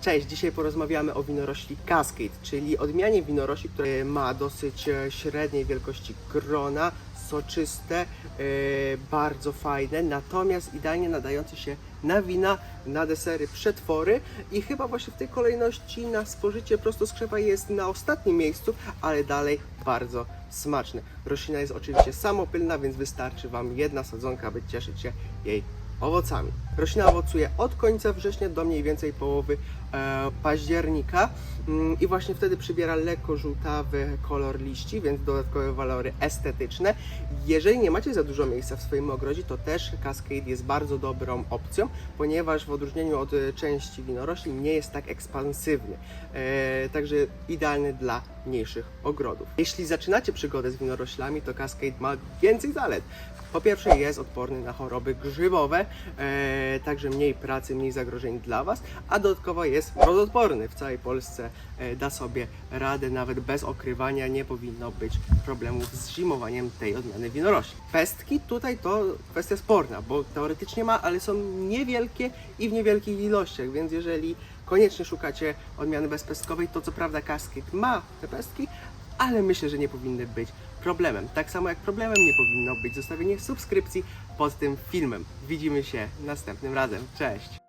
Cześć, dzisiaj porozmawiamy o winorośli Cascade, czyli odmianie winorośli, która ma dosyć e, średniej wielkości grona, soczyste, e, bardzo fajne, natomiast idealnie nadające się na wina, na desery, przetwory i chyba właśnie w tej kolejności na spożycie prosto z jest na ostatnim miejscu, ale dalej bardzo smaczne. Roślina jest oczywiście samopylna, więc wystarczy Wam jedna sadzonka, aby cieszyć się jej owocami. Roślina owocuje od końca września do mniej więcej połowy e, października mm, i właśnie wtedy przybiera lekko żółtawy kolor liści, więc dodatkowe walory estetyczne. Jeżeli nie macie za dużo miejsca w swoim ogrodzie, to też Cascade jest bardzo dobrą opcją, ponieważ w odróżnieniu od e, części winorośli nie jest tak ekspansywny, e, także idealny dla mniejszych ogrodów. Jeśli zaczynacie przygodę z winoroślami, to Cascade ma więcej zalet. Po pierwsze jest odporny na choroby grzybowe, e, także mniej pracy, mniej zagrożeń dla Was, a dodatkowo jest mrozodporny. W całej Polsce e, da sobie radę, nawet bez okrywania nie powinno być problemów z zimowaniem tej odmiany winorośli. Pestki tutaj to kwestia sporna, bo teoretycznie ma, ale są niewielkie i w niewielkich ilościach, więc jeżeli koniecznie szukacie odmiany bezpestkowej, to co prawda Cascade ma te pestki, ale myślę, że nie powinny być problemem. Tak samo jak problemem nie powinno być zostawienie subskrypcji pod tym filmem. Widzimy się następnym razem. Cześć!